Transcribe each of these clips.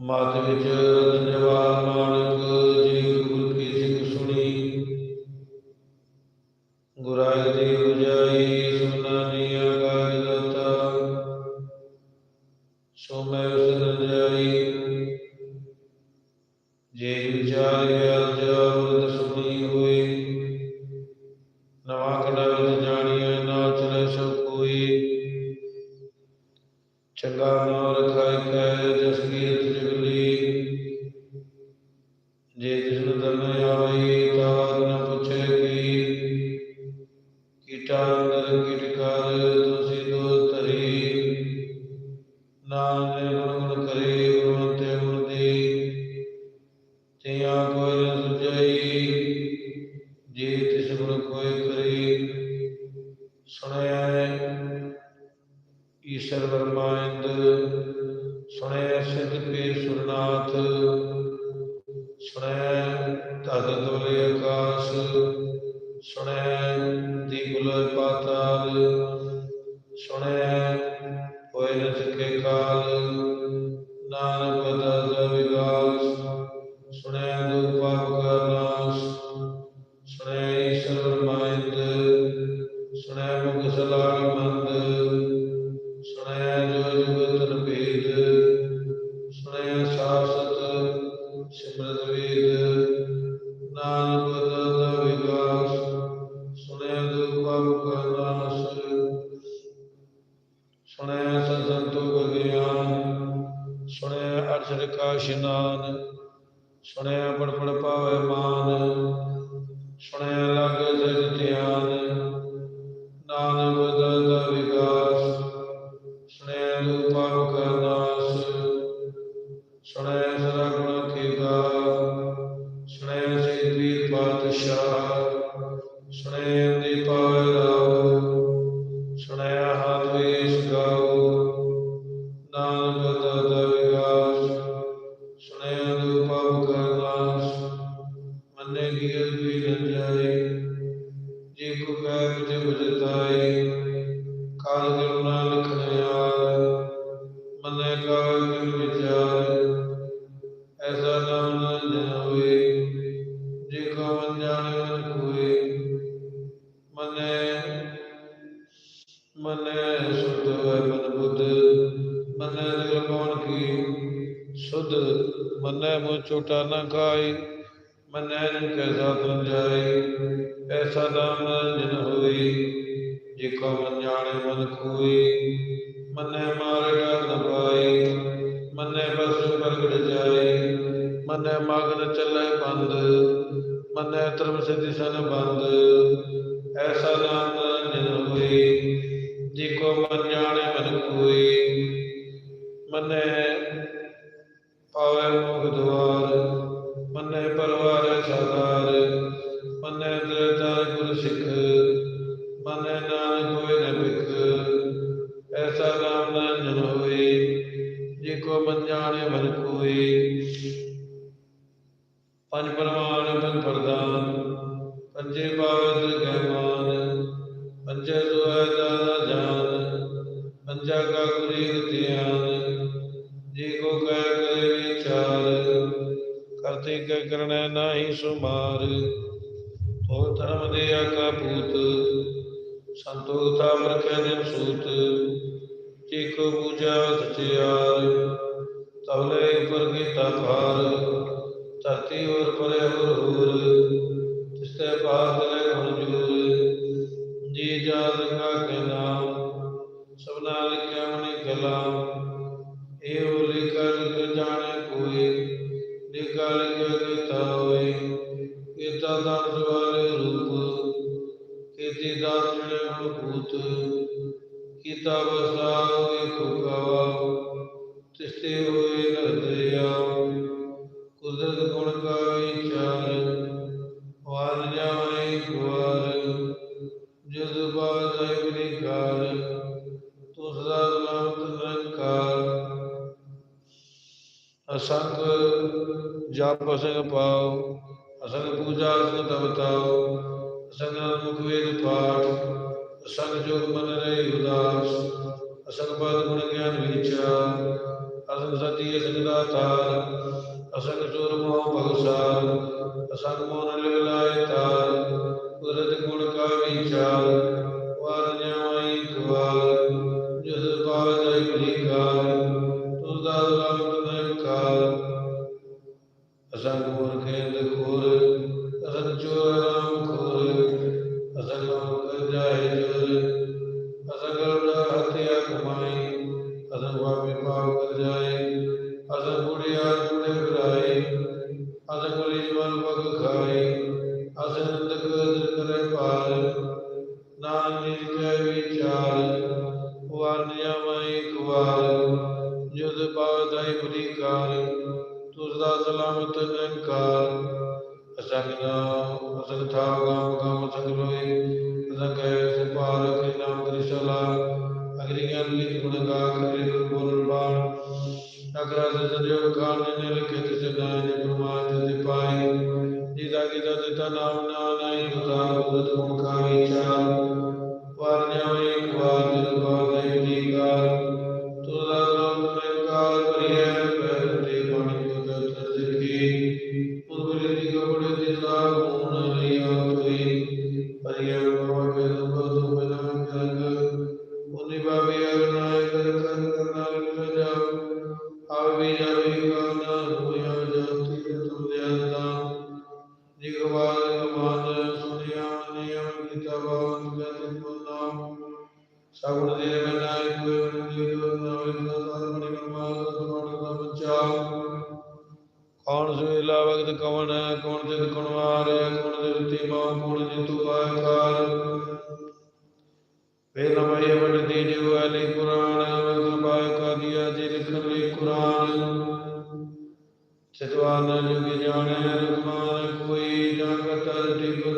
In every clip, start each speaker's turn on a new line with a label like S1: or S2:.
S1: ਮਾਤ ਵਿੱਚ ਧੰਨਵਾਦ ਮਾਨਕ ਸੁਣੈ ਸਿਦਪੇ ਸੁਰਨਾਥ, ਸੁਣੈ ਧਗ ਦੋਲੇ ਆਕਾਸ਼, ਸੁਣੈ ਦੀਗੁਲ ਪਾਤਾਲ, ਸੁਣੈ ਹੋਏ ਰਚਕੇ ਕਾਲ, ਨਾਨਕ ਦਾ ਵਿਗਾਸ, ਸੁਣੈ ਦੁਪਾਪ Vajrasinam. ਜਾਣਨ ਹੋਏ। ਮਨੇ ਮਨੇ ਸੁਧ ਮਨ ਬੁੱਧ। ਮਨੇ ਦਿਲ ਕੌਣ ਕੀ? ਸੁਧ, ਮਨੇ ਮੋ ਛੋਟਾ ਨਾ ਖਾਈ ਮਨੇ ਜਿਨ ਕੈਸਾ ਤੁਮ ਜਾਏ, ਐਸਾ ਨਾਮ ਜਿਨ ਹੋਈ ਜੇ ਕੋ ਮਨ ਜਾਣੇ ਮਨ ਕੋਈ ਮਨੇ ਮਾਰੇ ਨਾ ਪਾਈ ਮਨੇ ਬਸ ਪ੍ਰਗਟ ਜਾਏ। ਮਨੇ ਮਗਨ ਚੱਲੇ ਬੰਦ। ਮਨੈ ਤਰਵ ਸਿਧਿ ਸਨ ਬੰਦ, ਐਸਾ ਨਾਮ ਜਨ ਹੋਏ, ਜੇ ਕੋ ਮਨ ਜਾਣੇ ਮਨ ਕੋਏ। ਮਨੈ ਪਾਵੈ ਮੁਖ ਦੁਆ ਪੰਜ ਪਰਮਾਨ, ਪੰਜ ਪ੍ਰਦਾਨ ਪੰਜੇ ਪਾਵਨ ਗਹਿਮਾਨ ਪੰਜੇ ਦੁਆ ਦਾਦਾ ਜਾਨ, ਪੰਜਾ ਕਾ ਕੁਰੀ ਧਿਆਨ, ਜੇ ਕੋ ਕਹਿ ਕਰੇ ਵਿਚਾਰ ਕਰਤੇ ਕਹਿ ਕਰਣਾ ਨਾਹੀ ਸੁਮਾਰ ਤੋ ਧਰਮ ਦੇ ਆਕਾ ਪੂਤ ਸੰਤੋਖ ਤਾਮ ਰਖੈ ਨਿਮ ਸੂਤ ਜੇ ਕੋ ਪੂਜਾ ਸਚਿਆ ਸਭਨਾ ਲਿਖਿਆ ਮਣੀ ਕਲਾਮ ਇਹ ਲਿਖਾ ਅਸੰਗ ਪਾਉ ਅਸੰਗ ਪੂਜਾ ਅਸੰਗ ਤਵਤਾਉ ਅਸੰਗ ਮੁਖ ਵੇਦ ਪਾਠ ਅਸੰਗ ਜੋਗ ਮਨ ਰਹੇ ਉਦਾਸ ਅਸੰਗ ਪਦ ਗੁਣ ਗਿਆਨ ਵਿਚਾਰ ਅਸੰਗ ਸਤੀ ਅਸੰਗ ਦਾਤਾਰ ਅਸੰਗ ਚੋਰ ਮੋਹ ਭਗਸਾਰ ਅਸੰਗ ਮੋਨ ਲਿਵ ਅਸੰਗ ਵਾਪੇ ਪਾਪ ਕਰ ਜਾਏ ਅਸੰਗ ਬੁੜਿਆ ਬੁੜੇ ਬੁਰਾਏ ਅਸੰਗ ਬਲੀ ਜਵਨ ਪਗ ਖਾਏ ਅਸੰਗ ਨੰਦਕ ਦਰ ਕਰੇ ਪਾਰ ਨਾਨਕ ਜੀ ਕੈ ਵਿਚਾਰ ਵਾਰ ਨਿਯਮੈ ਇੱਕ ਵਾਰ, ਜੁਦ ਪਾਵਦਾਈ ਬੁਰੀ ਕਾਰ ਤੁਸ ਦਾ ਸਲਾਮਤ ਨਿਰੰਕਾਰ। ਅਸੰਗ ਨਾਮ, ਅਸੰਗ ਥਾ ਗਾਮ ਗਾਮ, ਅਸੰਗ ਲੋਏ ਅਸੰਗ ਕੈ ਸੁਪਾਰ ਕ੍ਰਿ ਨਾਮ ਕ੍ਰਿ ਸਲਾ ਅਗਰੀ ਗਿਆਨ ਲਿਖ ਗੁਣ ਗਾ ਕ੍ਰਿ ਗੁਰ ਬੋਲ ਬਾਣ ਅਗਰਾ ਸੇ ਸੰਜੋਗ ਕਾਲ ਨੇ ਲਿਖੇ ਤਿਸ ਨਾਮ ਨੇ। ਪ੍ਰਮਾਨ ਤੇ ਪਾਈ ਜਿਦਾ ਕੀਤਾ ਦਿੱਤਾ ਨਾਮ, ਨਾ ਨਹੀਂ ਹੁਦਾ ਬੁੱਧ ਗੁਣ ਕਾ ਵਿਚਾਰ ਵਾਰ ਨਿਆਵੇਂ ਇੱਕ ਵਾਰ ਜਦ ਬਾਦ ਹੈ ਵਿਕਾਰ ਤੁਦਾ ਨਾਮ ਨਿਰੰਕਾਰ ਕਰਿਐ ਪਹਿ ਤੇ ਬਾਣੀ ਕੋ ਤਰ ਸਿੱਖੀ। ਪੁਰਬਲੀ ਦੀ ਕਪੜੇ ਦੀ ਸਾ ਗੁਣ ਲਿਆ ਤੋਈ ਪਰਿਆ ਬਾਬਾ ਕੇ ਦੁਖ ਦੁਖ ਨਾ ਕਰਗ ਉਨੀ ਬਾਬੀ ਅਰਨਾਇ ਕੌਣ ਸੁਵੇਲਾ ਵਕਤ ਕਵਣ ਹੈ, ਕੌਣ ਜਿਤ ਕੁਣਵਾਰ ਹੈ, ਕੌਣ ਦਿਰਤੀ ਮਾ, ਕੌਣ ਜਿਤੂ ਆਕਾਰ ਵੇਦ ਮਈ ਵਡਤੀ ਜਿਵ ਅਲੀ ਕੁਰਾਨ ਵਕਤ ਪਾਇ ਕਾ ਦਿਆ ਜੀ ਲਿਖਣ ਲਈ ਕੁਰਾਨ। ਚਤਵਾਨ ਜੁਗ ਜਾਣੈ ਰਖਮਾਨ ਕੋਈ ਜਗਤ ਟਿਕਦਾ ਜੀ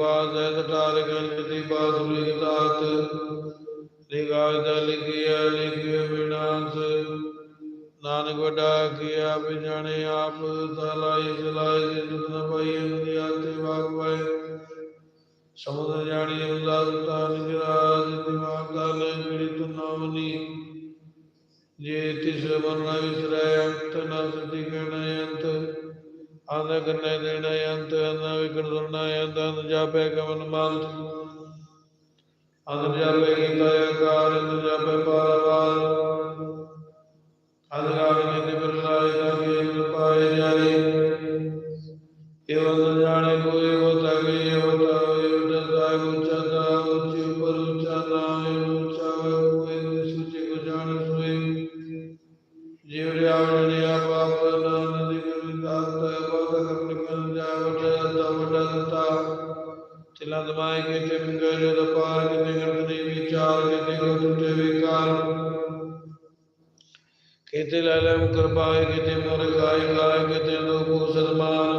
S1: ਵੇਦ ਗਿਆਨ ਗਵਾਦ ਹੈ, ਸਟਾਰ ਗਿਆਨ ਜਤੀ ਬਾਸੁਲੀ ਦਾਤ। ਲਿਗਾਦ ਲਿਖਿਆ ਲਿਖਿਆ ਵਿਨਾਸ਼। ਨਾਨਕ ਵਡਾ ਕੀਆ ਬਿਜਾਣੇ ਆਪ ਤਲਾਈ ਸਲਾਈ ਦੇ ਦੁਖ ਨ ਪਾਈ ਅਨਿਆ ਤੇ ਬਾਗ ਪਾਏ ਸਮੁਦਰ ਜਾਣੀ ਉਦਾਸ ਤਾ ਨਿਗਰਾਜ ਦਿਮਾਗ ਤਲ ਮਿੜੀ ਤੁ ਨਾਮਨੀ ਜੇ ਤਿਸ ਵਰਨਾ ਵਿਸਰੈ, ਅੰਤ ਨ ਸਤੀ ਕਹਿਣ ਅੰਤ ਆਂਦਾ ਕਰਨਾ ਦੇਣਾ ਅੰਤ ਨਾ ਵਿਕਣ ਸੁਣਨਾ ਅੰਤ ਅੰਤ ਜਾਪੈ ਕਵਨ ਮੰਤ ਅੰਤ ਜਾਪੈ ਕੀਤਾ ਆਕਾਰ ਅੰਤ ਜਾਪੈ ਪਾਰਵਾਰ ਅੰਤ ਗਾਵੇ ਨਿਤ ਬਿਰਲਾਏ ਜਾਗੇ ਅੰਤ ਪਾਏ ਜਾਏ ਇਹ ਅੰਤ ਜਾਣੇ ਕੋਈ ਹੋਤਾ ਗਈ ਹੋਤਾ ਹੋਏ ਉਡਦਾ ਉਚਾਦਾ ਉੱਚੀ ਉੱਪਰ ਉੱਚਾ ਤਿਲਾ ਦਮਾਏ ਕੇ ਤੇ ਮੰਗੇ ਜਦ ਪਾਰ ਕਿਤੇ ਗਰਦਨੀ ਵਿਚਾਰ ਕਿਤੇ ਕੋ ਟੁੱਟੇ ਵਿਕਾਰ ਕਿਤੇ ਲੈ ਲੈ ਮੁਕਰ ਪਾਏ ਕਿਤੇ ਮੋਰ ਖਾਏ ਖਾਏ ਕਿਤੇ ਲੋਕੋ ਸਨਮਾਨ